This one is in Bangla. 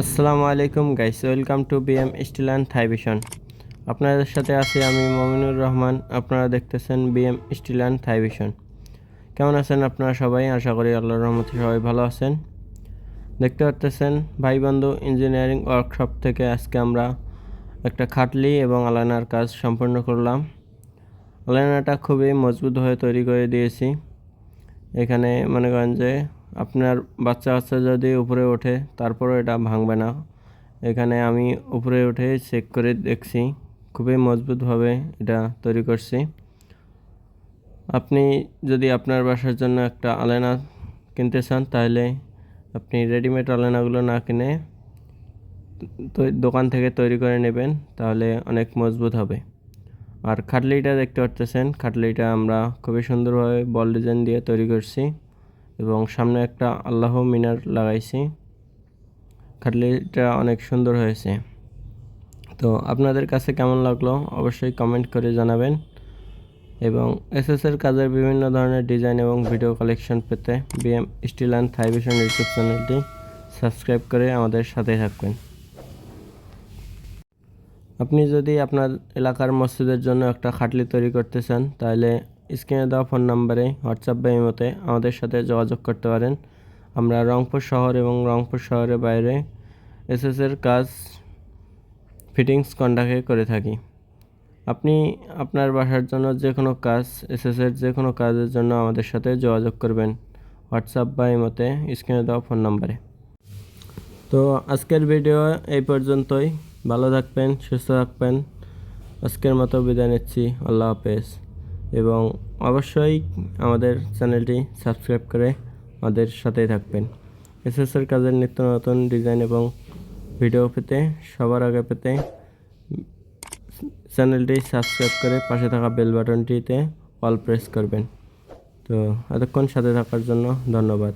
আসসালামু আলাইকুম guys, welcome to BM steel and থাইভিশন আপনাদের সাথে আছি আমি মমিনুর রহমান, আপনারা দেখতেছেন বিএম স্টিল অ্যান্ড থাইভিশন কেমন আছেন আপনারা সবাই? আশা করি আল্লাহর রহমতে সবাই ভালো আছেন। দেখতে পাচ্তেছেন ভাই বন্ধু ইঞ্জিনিয়ারিং ওয়ার্কশপ থেকে আজকে আমরা একটা খাটলি এবং আলানার কাজ সম্পন্ন করলাম। আলানাটা খুবই মজবুত হয়ে তৈরি করে দিয়েছি। এখানে মনে করেন যে আপনার বাচ্চা বাচ্চা যদি উপরে ওঠে, তারপরও এটা ভাঙবে না। এখানে আমি উপরে উঠে চেক করে দেখছি, খুবই মজবুতভাবে এটা তৈরি করছি। আপনি যদি আপনার বাসার জন্য একটা আলেনা কিনতে চান, তাহলে আপনি রেডিমেড আলেনাগুলো না কিনে দোকান থেকে তৈরি করে নেবেন, তাহলে অনেক মজবুত হবে। আর খাটলিটা দেখতে পাচ্ছেন খাটলিটা আমরা খুবই সুন্দরভাবে বল ডিজাইন দিয়ে তৈরি করছি। এবং সামনে একটা আল্লাহ মিনার লাগাইছি। খাটলিটা অনেক সুন্দর হয়েছে। তো আপনাদের কাছে কেমন লাগল অবশ্যই কমেন্ট করে জানাবেন। এবং এসএসের কাজের বিভিন্ন ধরনের ডিজাইন এবং ভিডিও কালেকশন পেতে বিএম স্টিল অ্যান্ড থাইভিশন ইউটিউব চ্যানেলটি সাবস্ক্রাইব করে আমাদের সাথে থাকবেন। আপনি যদি আপনার এলাকার মসজিদের জন্য একটা খাটলি তৈরি করতে চান, তাহলে স্ক্রিনে দেওয়া ফোন নাম্বারে হোয়াটসঅ্যাপ বা ইমোতে আমাদের সাথে যোগাযোগ করতে পারেন। আমরা রংপুর শহর এবং রংপুর শহরের বাইরে এসএসের কাজ, ফিটিংস কন্ডাক্টে করে থাকি। আপনি আপনার বাসার জন্য যে কোনো কাজ এসএসের যে কোনো কাজের জন্য আমাদের সাথে যোগাযোগ করবেন। হোয়াটসঅ্যাপ বা ইমোতে স্ক্রিনে দেওয়া ফোন নাম্বারে। তো আজকের ভিডিও এই পর্যন্তই। ভালো থাকবেন, সুস্থ থাকবেন। আজকের মতো বিদায় নিচ্ছি। আল্লাহ হাফেজ। এবং অবশ্যই আমাদের চ্যানেলটি সাবস্ক্রাইব করে আমাদের সাথেই থাকবেন। এসএসআর কাজের নিত্য নতুন ডিজাইন এবং ভিডিও পেতে, সবার আগে পেতে চ্যানেলটি সাবস্ক্রাইব করে পাশে থাকা বেল বাটনটিতে অল প্রেস করবেন। তো এতক্ষণ সাথে থাকার জন্য ধন্যবাদ।